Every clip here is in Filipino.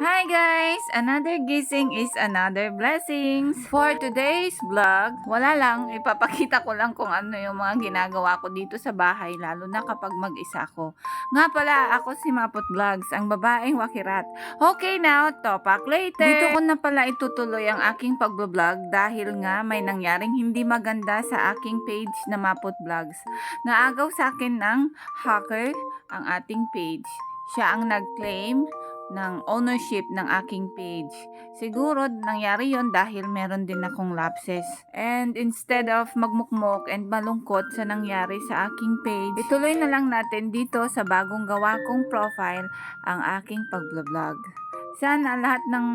Hi guys! Another gising is another blessings. For today's vlog, wala lang, ipapakita ko lang kung ano yung mga ginagawa ko dito sa bahay, lalo na kapag mag-isa ko. Nga pala, ako si Mapot Vlogs, ang babaeng wakirat. Okay now, topak later! Dito ko na pala itutuloy ang aking pagbablog dahil nga may nangyaring hindi maganda sa aking page na Mapot Vlogs. Naagaw sa akin ng hacker ang ating page. Siya ang nag-claim ng ownership ng aking page. Siguro nangyari yon dahil meron din akong lapses. And instead of magmukmok and malungkot sa nangyari sa aking page, ituloy na lang natin dito sa bagong gawa kong profile ang aking pagbablog. Sana lahat ng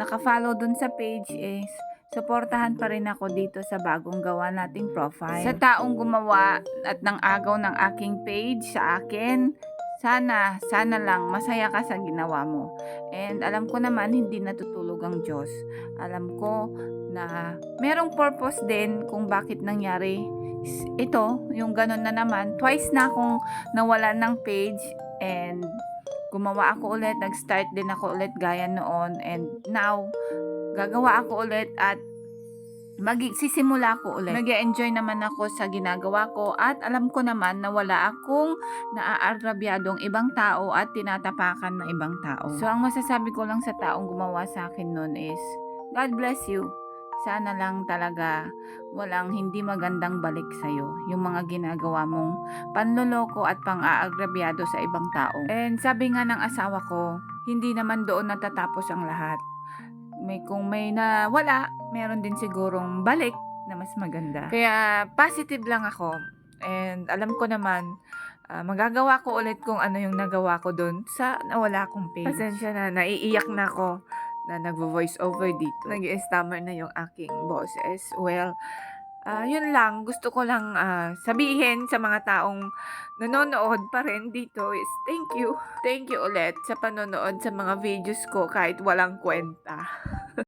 nakafollow dun sa page is suportahan pa rin ako dito sa bagong gawa nating profile. Sa taong gumawa at ng agaw ng aking page sa akin, sana, sana lang masaya ka sa ginawa mo. And alam ko naman hindi natutulog ang Diyos. Alam ko na merong purpose din kung bakit nangyari ito, yung ganun na naman. Twice na akong nawalan ng page and gumawa ako ulit, nag-start din ako ulit gaya noon and now gagawa ako ulit at magsisimula ko ulit. nag enjoy naman ako sa ginagawa ko at alam ko naman na wala akong naaarabyadong ibang tao at tinatapakan ng ibang tao. So, ang masasabi ko lang sa taong gumawa sa akin noon is, God bless you. Sana lang talaga walang hindi magandang balik sa'yo. Yung mga ginagawa mong panloloko at pang-aagrabyado sa ibang tao. And sabi nga ng asawa ko, hindi naman doon natatapos ang lahat may kung may na wala, meron din sigurong balik na mas maganda. Kaya positive lang ako. And alam ko naman, ah, magagawa ko ulit kung ano yung nagawa ko doon sa nawala kong page. Pasensya na, naiiyak na ako na nagvo-voice over dito. Nag-stammer na yung aking boses. Well, ah, yun lang. Gusto ko lang ah, sabihin sa mga taong nanonood pa rin dito is thank you. Thank you ulit sa panonood sa mga videos ko kahit walang kwenta.